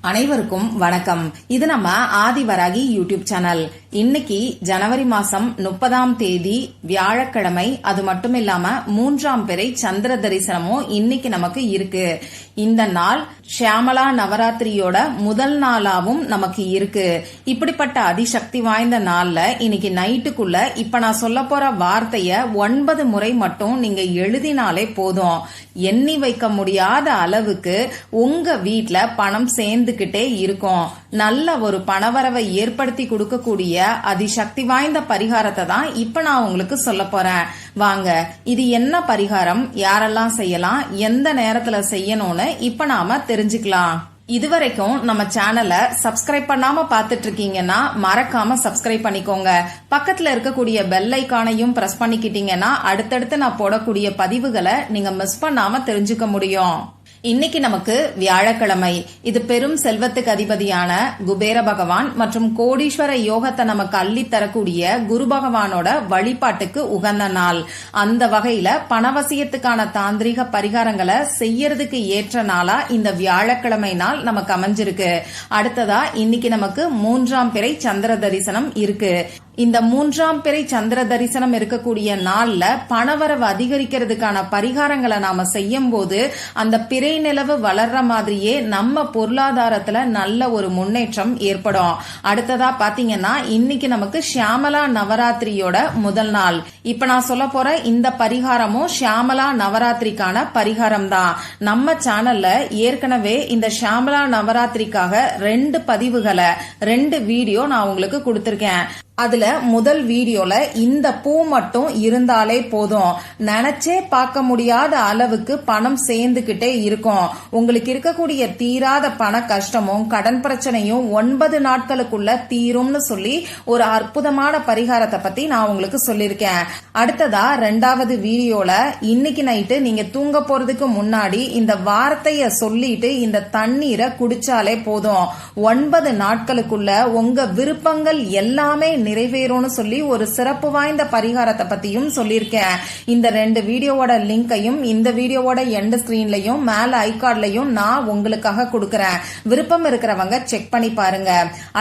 அனைவருக்கும் வணக்கம். இது நம்ம ஆதிவராகி யூடியூப் சேனல். இன்னைக்கு ஜனவரி மாசம் முப்பதாம் தேதி வியாழக்கிழமை அது மட்டும் இல்லாம மூன்றாம் பிறை சந்திர தரிசனமும் இன்னைக்கு நமக்கு இருக்கு. இந்த நாள் ஷியாமலா நவராத்திரியோட முதல் நாளாவும் நமக்கு இருக்கு. இப்படிப்பட்ட அதிசக்தி வாய்ந்த நாள்ல இன்னைக்கு நைட்டுக்குள்ள இப்ப நான் சொல்ல போற வார்த்தைய ஒன்பது முறை மட்டும் நீங்க எழுதினாலே போதும். எண்ணி வைக்க முடியாத அளவுக்கு உங்க வீட்டுல பணம் சேர்ந்து இருந்துகிட்டே இருக்கும். நல்ல ஒரு பணவரவை ஏற்படுத்தி கொடுக்கக்கூடிய அதிசக்தி வாய்ந்த பரிகாரத்தை தான் இப்ப நான் உங்களுக்கு சொல்ல போறேன். வாங்க இது என்ன பரிகாரம்? யாரெல்லாம் செய்யலாம்? எந்த நேரத்துல செய்யணும்னு இப்ப நாம தெரிஞ்சுக்கலாம். இதுவரைக்கும் நம்ம சேனலை சப்ஸ்கிரைப் பண்ணாம பாத்துட்டு இருக்கீங்கன்னா மறக்காம சப்ஸ்கிரைப் பண்ணிக்கோங்க. பக்கத்துல இருக்கக்கூடிய பெல் ஐக்கானையும் பிரஸ் பண்ணிக்கிட்டீங்கன்னா அடுத்தடுத்து நான் போடக்கூடிய பதிவுகளை நீங்க மிஸ் பண்ணாம தெரிஞ்சுக்க முடியும். இன்னைக்கு நமக்கு வியாழக்கிழமை. இது பெரும் செல்வத்துக்கு அதிபதியான குபேர பகவான் மற்றும் கோடீஸ்வர யோகத்தை நமக்கு அள்ளி தரக்கூடிய குரு பகவானோட வழிபாட்டுக்கு உகந்த நாள். அந்த வகையில பணவசியத்துக்கான தாந்திரிக பரிகாரங்களை செய்யறதுக்கு ஏற்ற நாளா இந்த வியாழக்கிழமை நாள் நமக்கு அமைஞ்சிருக்கு. அடுத்ததா இன்னைக்கு நமக்கு மூன்றாம் பிறை சந்திர தரிசனம் இருக்கு. இந்த மூன்றாம் பிறை சந்திர தரிசனம் இருக்கக்கூடிய நாள்ல பணவரவு அதிகரிக்கிறதுக்கான பரிகாரங்களை நாம செய்யும் போது அந்த பிறை நிலவு வளர்ற மாதிரியே நம்ம பொருளாதாரத்துல நல்ல ஒரு முன்னேற்றம் ஏற்படும். அடுத்ததா பாத்தீங்கன்னா இன்னைக்கு நமக்கு ஷியாமலா நவராத்திரியோட முதல் நாள். இப்ப நான் சொல்ல போற இந்த பரிகாரமும் ஷியாமலா நவராத்திரிக்கான பரிகாரம் தான் நம்ம சேனல்ல ஏற்கனவே இந்த ஷியாமலா நவராத்திரிக்காக ரெண்டு பதிவுகளை ரெண்டு வீடியோ நான் உங்களுக்கு கொடுத்திருக்கேன். அதுல முதல் வீடியோல இந்த பூ மட்டும் இருந்தாலே போதும். நினைச்சே பார்க்க முடியாத அளவுக்கு பணம் சேர்ந்துகிட்டே இருக்கும். உங்களுக்கு இருக்கக்கூடிய தீராத பண கஷ்டமும் கடன் பிரச்சனையும் ஒன்பது நாட்களுக்குள்ள தீரும்னு சொல்லி ஒரு அற்புதமான பரிகாரத்தை பத்தி நான் உங்களுக்கு சொல்லியிருக்கேன். அடுத்ததா ரெண்டாவது வீடியோல இன்னைக்கு நைட்டு நீங்க தூங்க போறதுக்கு முன்னாடி இந்த வார்த்தைய சொல்லிட்டு இந்த தண்ணீரை குடிச்சாலே போதும். ஒன்பது நாட்களுக்குள்ள உங்க விருப்பங்கள் எல்லாமே நிறைவேறும்னு சொல்லி ஒரு சிறப்பு வாய்ந்த பரிகாரத்தை பத்தியும் சொல்லியிருக்கேன். இந்த ரெண்டு வீடியோவோட லிங்கையும் இந்த வீடியோவோட எண்ட் ஸ்கிரீன்லயும் மேல ஐகார்ட்லயும் நான் உங்களுக்காக கொடுக்கறேன். விருப்பம் இருக்கிறவங்க செக் பண்ணி பாருங்க.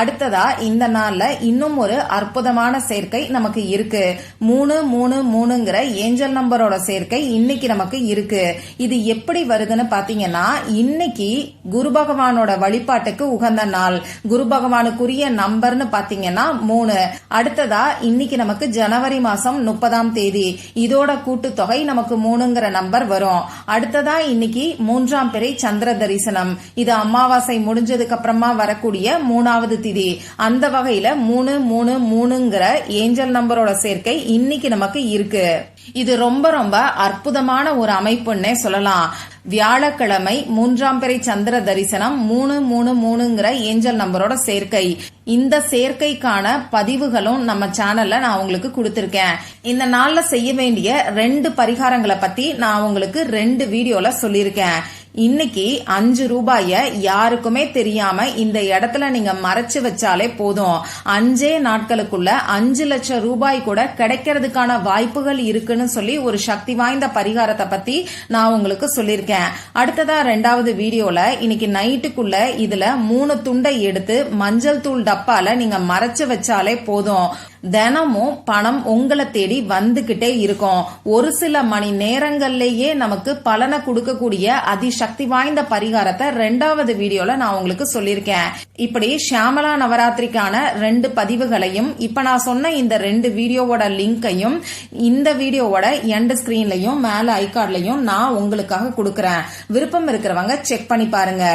அடுத்ததா இந்த நாள்ல இன்னும் ஒரு அற்புதமான சேர்க்கை நமக்கு இருக்கு. மூணு மூணு மூணுங்கிற ஏஞ்சல் நம்பரோட சேர்க்கை இன்னைக்கு நமக்கு இருக்கு. இது எப்படி வருதுன்னு பாத்தீங்கன்னா இன்னைக்கு குரு பகவானோட வழிபாட்டுக்கு உகந்த நாள். குரு பகவானுக்குரிய நம்பர்னு பாத்தீங்கன்னா மூணு. அடுத்ததா இன்னைக்கு நமக்கு ஜனவரி மாசம் முப்பதாம் தேதி. இதோட கூட்டுத்தொகை நமக்கு மூணுங்கிற நம்பர் வரும். அடுத்ததா இன்னைக்கு மூன்றாம் பிறை சந்திர தரிசனம். இது அமாவாசை முடிஞ்சதுக்கு அப்புறமா வரக்கூடிய மூணாவது திதி. அந்த வகையில மூணு மூணு மூணுங்கிற ஏஞ்சல் நம்பரோட சேர்க்கை இன்னைக்கு நமக்கு இருக்கு. இது ரொம்ப ரொம்ப அற்புதமான ஒரு அமைப்புன்னே சொல்லலாம். வியாழக்கிழமை மூன்றாம் பிறை சந்திர தரிசனம் மூணு மூணு மூணுங்கிற ஏஞ்சல் நம்பரோட சேர்க்கை. இந்த சேர்க்கைக்கான பதிவுகளும் நம்ம சேனல்ல நான் உங்களுக்கு கொடுத்திருக்கேன். இந்த நாள்ல செய்ய வேண்டிய ரெண்டு பரிகாரங்களை பத்தி நான் உங்களுக்கு ரெண்டு வீடியோல சொல்லியிருக்கேன். இன்னைக்கு அஞ்சு ரூபாய யாருக்குமே தெரியாம இந்த இடத்துல நீங்க மறைச்சு வச்சாலே போதும். அஞ்சே நாட்களுக்குள்ள அஞ்சு லட்சம் ரூபாய் கூட கிடைக்கிறதுக்கான வாய்ப்புகள் இருக்குன்னு சொல்லி ஒரு சக்தி வாய்ந்த பரிகாரத்தை பத்தி நான் உங்களுக்கு சொல்லியிருக்கேன். அடுத்ததா ரெண்டாவது வீடியோல இன்னைக்கு நைட்டுக்குள்ள இதுல மூணு துண்டை எடுத்து மஞ்சள் தூள் டப்பால நீங்க மறைச்சு வச்சாலே போதும். தினமும் பணம் உங்களை தேடி வந்துகிட்டே இருக்கும். ஒரு சில மணி நேரங்கள்லயே நமக்கு பலனை கொடுக்கக்கூடிய அதிசக்தி வாய்ந்த பரிகாரத்தை ரெண்டாவது வீடியோல நான் உங்களுக்கு சொல்லியிருக்கேன். இப்படி ஷியாமலா நவராத்திரிக்கான ரெண்டு பதிவுகளையும் இப்ப நான் சொன்ன இந்த ரெண்டு வீடியோவோட லிங்கையும் இந்த வீடியோவோட எண்ட் ஸ்கிரீன்லயும் மேல ஐகார்ட்லயும் நான் உங்களுக்காக கொடுக்கறேன். விருப்பம் இருக்கிறவங்க செக் பண்ணி பாருங்க.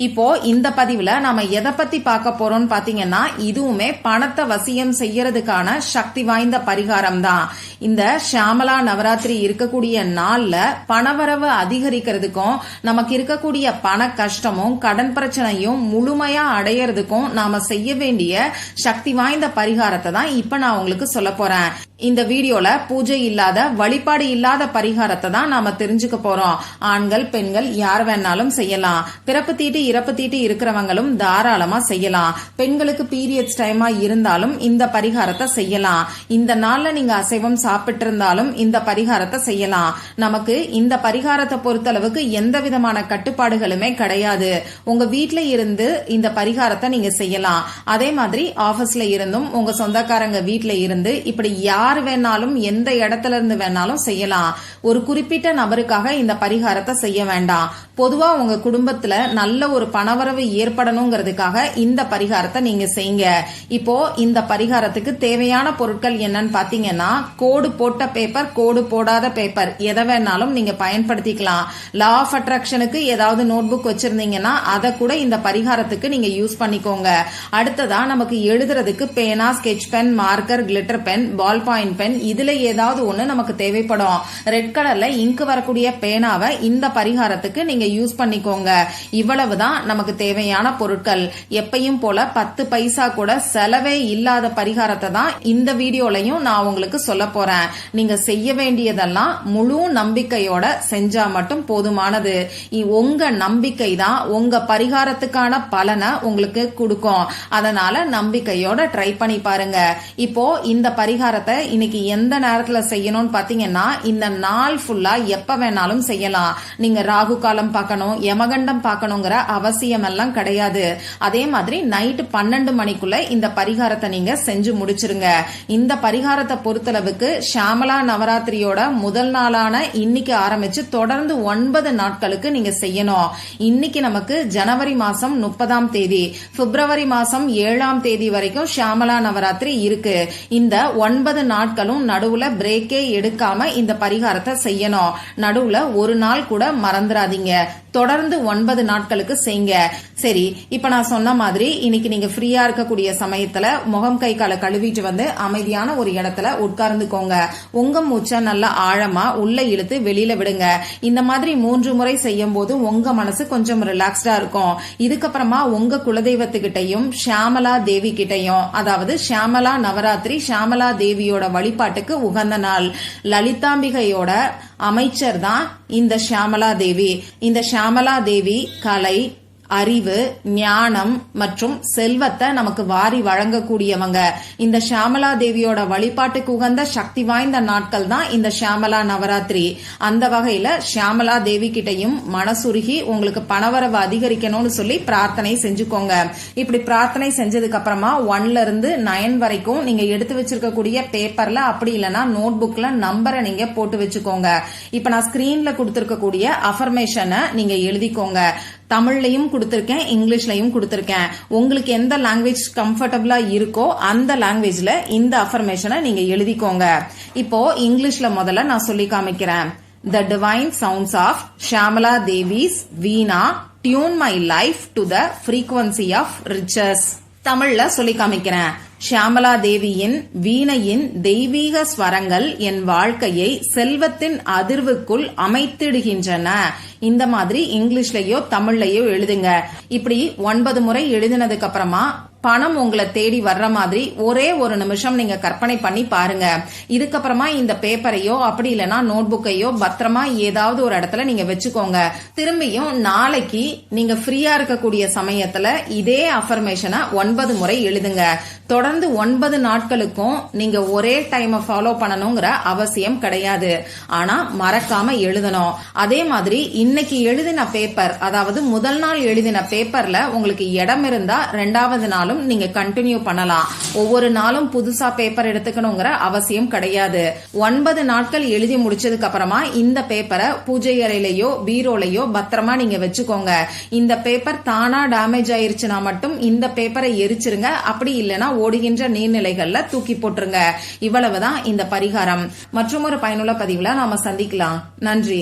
இப்போ இந்த பதிவுல நாம எதை பத்தி பார்க்க போறோம்னு பாத்தீங்கன்னா இதுவுமே பணத்தை வசியம் செய்யறதுக்கான சக்தி வாய்ந்த பரிகாரம் தான் இந்த ஷியாமலா நவராத்திரி இருக்கக்கூடிய நாள்ல பணவரவு அதிகரிக்கிறதுக்கும் நமக்கு இருக்கக்கூடிய பண கஷ்டமும் கடன் பிரச்சனையும் முழுமையா அடையறதுக்கும் நாம செய்ய வேண்டிய சக்தி வாய்ந்த பரிகாரத்தை தான் இப்ப நான் உங்களுக்கு சொல்ல போறேன். இந்த வீடியோல பூஜை இல்லாத வழிபாடு இல்லாத பரிகாரத்தை தான் நாம தெரிஞ்சுக்க போறோம். ஆண்கள் பெண்கள் யார் வேணாலும் செய்யலாம். பிறப்பு தீட்டு இறப்பு தீட்டு இருக்கிறவங்களும் தாராளமா செய்யலாம். பெண்களுக்கு பீரியட்ஸ் டைமா இருந்தாலும் இந்த பரிகாரத்தை செய்யலாம். இந்த நாள்ல நீங்க அசைவம் சாப்பிட்டு இருந்தாலும் இந்த பரிகாரத்தை செய்யலாம். நமக்கு இந்த பரிகாரத்தை பொறுத்தளவுக்கு எந்த விதமான கட்டுப்பாடுகளுமே கிடையாது. உங்க வீட்ல இருந்து இந்த பரிகாரத்தை நீங்க செய்யலாம். அதே மாதிரி ஆபீஸ்ல இருந்தும் உங்க சொந்தக்காரங்க வீட்ல இருந்து இப்படி யார் வேணாலும் எந்த இடத்துல இருந்து வேணாலும் செய்யலாம். ஒரு குறிப்பிட்ட நபருக்காக இந்த பரிகாரத்தை செய்ய வேண்டாம். பொதுவா உங்க குடும்பத்துல நல்ல ஒரு பணவரவு ஏற்படணுங்கிறதுக்காக இந்த பரிகாரத்தை நீங்க செய்யுங்க. இப்போ இந்த பரிகாரத்துக்கு தேவையான பொருட்கள் என்னன்னு பாத்தீங்கன்னா கோடு போட்ட பேப்பர் கோடு போடாத பேப்பர் எதை வேணாலும் நீங்க பயன்படுத்திக்கலாம். லா ஆஃப் அட்ராக்ஷனுக்கு ஏதாவது நோட் புக் வச்சிருந்தீங்கன்னா அதை கூட இந்த பரிகாரத்துக்கு நீங்க யூஸ் பண்ணிக்கோங்க. அடுத்ததா நமக்கு எழுதுறதுக்கு பேனா sketch pen marker glitter pen ball point pen இதுல ஏதாவது ஒன்று நமக்கு தேவைப்படும். ரெட் கலர்ல இங்கு வரக்கூடிய பேனாவை இந்த பரிகாரத்துக்கு நீங்க யூஸ் பண்ணிக்கோங்க. இவ்வளவுதான் நமக்கு தேவையான பொருட்கள். எப்பையும் போல பத்து பைசா கூட செலவே இல்லாத பரிகாரத்தை தான் இந்த வீடியோலையும் நான் உங்களுக்கு சொல்ல போறேன். நீங்க செய்ய வேண்டியதெல்லாம் முழு நம்பிக்கையோட செஞ்சா மட்டும் போதுமானது. உங்க நம்பிக்கை தான் உங்க பரிகாரத்துக்கான பலனை உங்களுக்கு கொடுக்கும். அதனால நம்பிக்கையோட ட்ரை பண்ணி பாருங்க. இப்போ இந்த பரிகாரத்தை இன்னைக்கு எந்த நேரத்துல செய்யணும்னு பாத்தீங்கன்னா இந்த நாள் ஃபுல்லா எப்ப வேணாலும் செய்யலாம். நீங்க ராகு காலம் பார்க்கணும் யமகண்டம் பார்க்கணுங்கிற அவசியம் எல்லாம் கிடையாது. அதே மாதிரி நைட்டு பன்னெண்டு மணிக்குள்ள இந்த பரிகாரத்தை நீங்க செஞ்சு முடிச்சிருங்க. இந்த பரிகாரத்தை பொறுத்தளவுக்கு ஷாமலா நவராத்திரியோட முதல் நாளான இன்னைக்கு ஆரம்பிச்சு தொடர்ந்து ஒன்பது நாட்களுக்கு நீங்க செய்யணும். இன்னைக்கு நமக்கு ஜனவரி மாசம் முப்பதாம் தேதி. பிப்ரவரி மாசம் ஏழாம் தேதி வரைக்கும் ஷாமலா நவராத்திரி இருக்கு. இந்த ஒன்பது நாட்களும் நடுவுல பிரேக்கே எடுக்காம இந்த பரிகாரத்தை செய்யணும். நடுவுல ஒரு நாள் கூட மறந்துடாதீங்க தொடர்ந்து ஒன்பது நாட்களுக்கு செய்யுங்க சரி இப்ப நான் சொன்ன மாதிரி இன்னைக்கு நீங்க ஃப்ரீயா இருக்கக்கூடிய சமயத்துல முகம் கை காலை கழுவிட்டு வந்து அமைதியான ஒரு இடத்துல உட்கார்ந்துக்கோங்க. உங்க மூச்சை நல்லா ஆழமா உள்ள இழுத்து வெளியில விடுங்க. இந்த மாதிரி மூன்று முறை செய்யும் போது உங்க மனசு கொஞ்சம் ரிலாக்ஸ்டா இருக்கும். இதுக்கப்புறமா உங்க குலதெய்வத்துக்கிட்டையும் ஷியாமலா தேவி கிட்டையும் அதாவது ஷியாமலா நவராத்திரி ஷியாமலா தேவியோட வழிபாட்டுக்கு உகந்த நாள். லலிதாம்பிகையோட அமைச்சர் தான் இந்த ஷியாமலா தேவி. இந்த ஷியாமலா தேவி கலை அறிவு ஞானம் மற்றும் செல்வத்தை நமக்கு வாரி வழங்கக்கூடியவங்க. இந்த ஷியாமலா தேவியோட வழிபாட்டுக்கு உகந்த சக்தி வாய்ந்த நாட்கள் தான் இந்த ஷியாமலா நவராத்திரி. அந்த வகையில ஷியாமலா தேவி கிட்டையும் மனசுருகி உங்களுக்கு பணவரவு அதிகரிக்கணும்னு சொல்லி பிரார்த்தனை செஞ்சுக்கோங்க. இப்படி பிரார்த்தனை செஞ்சதுக்கு அப்புறமா ஒன்ல இருந்து நயன் வரைக்கும் நீங்க எடுத்து வச்சிருக்கக்கூடிய பேப்பர்ல அப்படி இல்லைன்னா நோட் புக்ல நம்பரை நீங்க போட்டு வச்சுக்கோங்க. இப்ப நான் ஸ்கிரீன்ல கொடுத்திருக்கக்கூடிய அஃபர்மேஷனை நீங்க எழுதிக்கோங்க. தமிழ்லையும் கொடுத்துருக்கேன் இங்கிலீஷ்லையும் கொடுத்துருக்கேன். உங்களுக்கு எந்த லாங்குவேஜ் கம்ஃபர்டபுளா இருக்கோ அந்த லாங்குவேஜ்ல இந்த அஃபர்மேஷனை நீங்க எழுதிக்கோங்க. இப்போ இங்கிலீஷ்ல முதல்ல நான் சொல்லி காமிக்கிறேன். The divine sounds of Shyamala Devi's veena tune my life to the frequency of riches தமிழ்ல சொல்லி காமிக்கிறேன். ஷியாமலா தேவியின் வீணையின் தெய்வீக ஸ்வரங்கள் என் வாழ்க்கையை செல்வத்தின் அதிர்வுக்குள் அமைத்திடுகின்றன. இந்த மாதிரி இங்கிலீஷ்லயோ தமிழ்லயோ எழுதுங்க. இப்படி ஒன்பது முறை எழுதினதுக்கு அப்புறமா பணம் உங்களை தேடி வர்ற மாதிரி ஒரே ஒரு நிமிஷம் நீங்க கற்பனை பண்ணி பாருங்க. இதுக்கப்புறமா இந்த பேப்பரையோ அப்படி இல்லைன்னா நோட் புக்கையோ பத்திரமா ஏதாவது ஒரு இடத்துல நீங்க வச்சுக்கோங்க. திரும்பியும் நாளைக்கு நீங்க ஃப்ரீயா இருக்கக்கூடிய சமயத்துல இதே அஃபர்மேஷனை ஒன்பது முறை எழுதுங்க. தொடர்ந்து ஒன்பது நாட்களுக்கும் நீங்க ஒரே டைமை ஃபாலோ பண்ணணுங்கிற அவசியம் கிடையாது. ஆனா மறக்காம எழுதணும். அதே மாதிரி இன்னைக்கு எழுதின பேப்பர் அதாவது முதல் நாள் எழுதின பேப்பர்ல உங்களுக்கு இடம் இருந்தா ரெண்டாவது நாள் நாளும் நீங்க கண்டினியூ பண்ணலாம். ஒவ்வொரு நாளும் புதுசா பேப்பர் எடுத்துக்கணுங்கிற அவசியம் கிடையாது. ஒன்பது நாட்கள் எழுதி முடிச்சதுக்கு அப்புறமா இந்த பேப்பரை பூஜை அறையிலயோ பீரோலையோ பத்திரமா நீங்க வச்சுக்கோங்க. இந்த பேப்பர் தானா டேமேஜ் ஆயிருச்சுன்னா மட்டும் இந்த பேப்பரை எரிச்சிருங்க. அப்படி இல்லைன்னா ஓடுகின்ற நீர்நிலைகள்ல தூக்கி போட்டுருங்க. இவ்வளவுதான் இந்த பரிகாரம். மற்றும் ஒரு பயனுள்ள பதிவுல நாம சந்திக்கலாம். நன்றி.